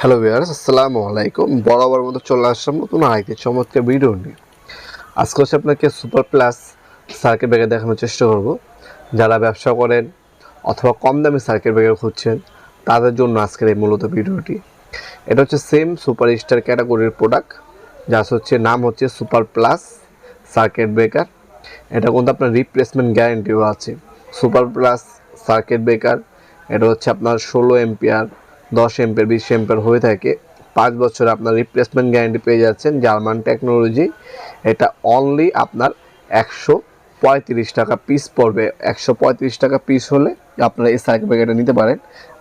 Hello viewers আসসালামু আলাইকুম বরাবর মতো চলে আসলাম নতুন আরেকটি চমৎকার ভিডিও নিয়ে। আজকে হচ্ছে আপনাকে সুপার প্লাস সার্কিট ব্রেকার দেখানোর চেষ্টা করব। যারা ব্যবসা করেন অথবা কম দামি সার্কিট ব্রেকার খুঁজছেন, তাদের জন্য আজকের এই মূলত ভিডিওটি এটা হচ্ছে সেম সুপার স্টার ক্যাটাগরির প্রোডাক্ট যা হচ্ছে নাম হচ্ছে সুপার প্লাস সার্কিট ব্রেকার এটা কিন্তু আপনার রিপ্লেসমেন্ট গ্যারেন্টিও আছে। সুপার প্লাস সার্কিট ব্রেকার এটা হচ্ছে আপনার ষোলো এম্পিয়ার দশ এম্পিয়ার বিশ এম্পিয়ার হয়ে থাকে। পাঁচ বছর আপনার রিপ্লেসমেন্ট গ্যারান্টি পেয়ে যাচ্ছেন জার্মান টেকনোলজি এটা অনলি আপনার একশো পঁয়ত্রিশ টাকা পিস পড়বে। একশো পঁয়ত্রিশ টাকা পিস হলে আপনারা এই সার্কিট ব্রেকারটা নিতে পারেন।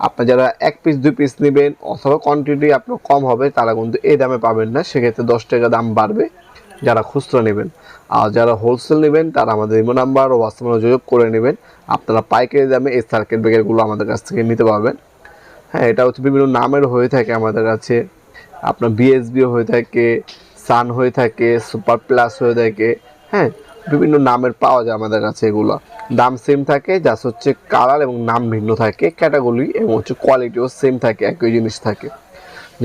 আপনার যারা এক পিস দুই পিস নেবেন অথবা কোয়ান্টিটি আপনার কম হবে, তারা কিন্তু এই দামে পাবেন না। সেক্ষেত্রে দশ টাকা দাম বাড়বে যারা খুচরো নেবেন। আর যারা হোলসেল নেবেন, তারা আমাদের ইমো নাম্বার ও হোয়াটসঅ্যাপ যোগাযোগ করে নেবেন। আপনারা পাইকারি দামে এই সার্কিট ব্রেকারগুলো আমাদের কাছ থেকে নিতে পারবেন। হ্যাঁ এটা হচ্ছে বিভিন্ন নামের হয়ে থাকে আমাদের কাছে। আপনার বিএসবিও হয়ে থাকে সান হয়ে থাকে সুপার প্লাস হয়ে থাকে হ্যাঁ বিভিন্ন নামের পাওয়া যায় আমাদের কাছে এগুলো। দাম সেম থাকে জাস্ট হচ্ছে কালার এবং নাম ভিন্ন থাকে ক্যাটাগরি এবং হচ্ছে কোয়ালিটিও সেম থাকে, একই জিনিস থাকে।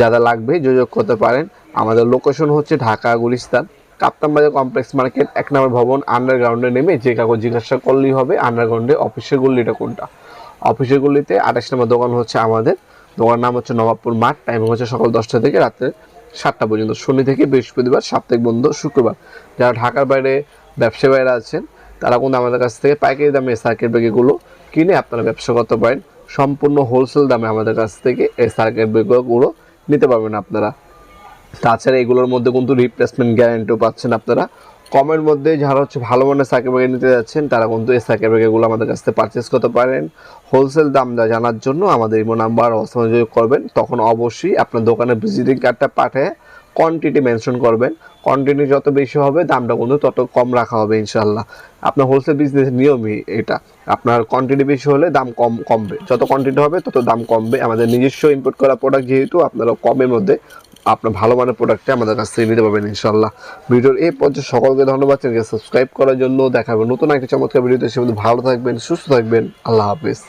যারা লাগবে যোগাযোগ করতে পারেন। আমাদের লোকেশন হচ্ছে ঢাকা গুলিস্তান। কাপ্তান বাজার কমপ্লেক্স মার্কেট এক নম্বর ভবন আন্ডারগ্রাউন্ডে নেমে যে কাগজ জিজ্ঞাসা করলেই হবে আন্ডারগ্রাউন্ডে অফিসের গল্লিটা কোনটা? অফিসের গল্লিতে আঠাশ নম্বর দোকান হচ্ছে আমাদের। দোকানের নাম হচ্ছে নবাবপুর মাঠ টাইম হচ্ছে সকাল দশটা থেকে রাত্রে সাতটা পর্যন্ত। শনি থেকে বৃহস্পতিবার, সাপ্তাহিক বন্ধ, শুক্রবার। যারা ঢাকার বাইরে ব্যবসায়ী বাইরে আছেন, তারা কিন্তু আমাদের কাছ থেকে পাইকারি দামে সার্কিট ব্রেকারগুলো কিনে আপনারা ব্যবসা করতে পারেন। সম্পূর্ণ হোলসেল দামে আমাদের কাছ থেকে এই সার্কিট ব্রেকারগুলো নিতে পারবেন আপনারা। তাছাড়া এগুলোর মধ্যে কিন্তু রিপ্লেসমেন্ট গ্যারান্টিও পাচ্ছেন আপনারা। কমের মধ্যে যারা হচ্ছে ভালো মানের সার্কিট ব্রেকার নিতে যাচ্ছেন, তারা কিন্তু এই সার্কিট ব্রেকারগুলো আমাদের কাছ থেকে পারচেস করতে পারেন। হোলসেল দামটা জানার জন্য আমাদের ইমো নাম্বার সংযোগ করবেন, তখন অবশ্যই আপনার দোকানে ভিজিটিং কার্ডটা পাঠিয়ে কোয়ান্টিটি মেনশন করবেন। কোয়ান্টিটি যত বেশি হবে, দামটা কিন্তু তত কম রাখা হবে ইনশাল্লাহ আপনার হোলসেল বিজনেসের নিয়মই এটা। আপনার কোয়ান্টিটি বেশি হলে দাম কম, কমবে। যত কোয়ান্টিটি হবে, তত দাম কমবে। আমাদের নিজস্ব ইম্পোর্ট করা প্রোডাক্ট যেহেতু, আপনারা কমের মধ্যে আপনার ভালো মানের প্রোডাক্টটা আমাদের কাছ থেকে নিতে পারবেন ইনশাল্লাহ ভিডিওর এই পর্যায়ে সকলকে ধন্যবাদ। চ্যানেলকে সাবস্ক্রাইব করার জন্য দেখাবেন নতুন একটি চমৎকার ভিডিওতে। সে ভালো থাকবেন, সুস্থ থাকবেন। আল্লাহ হাফিজ।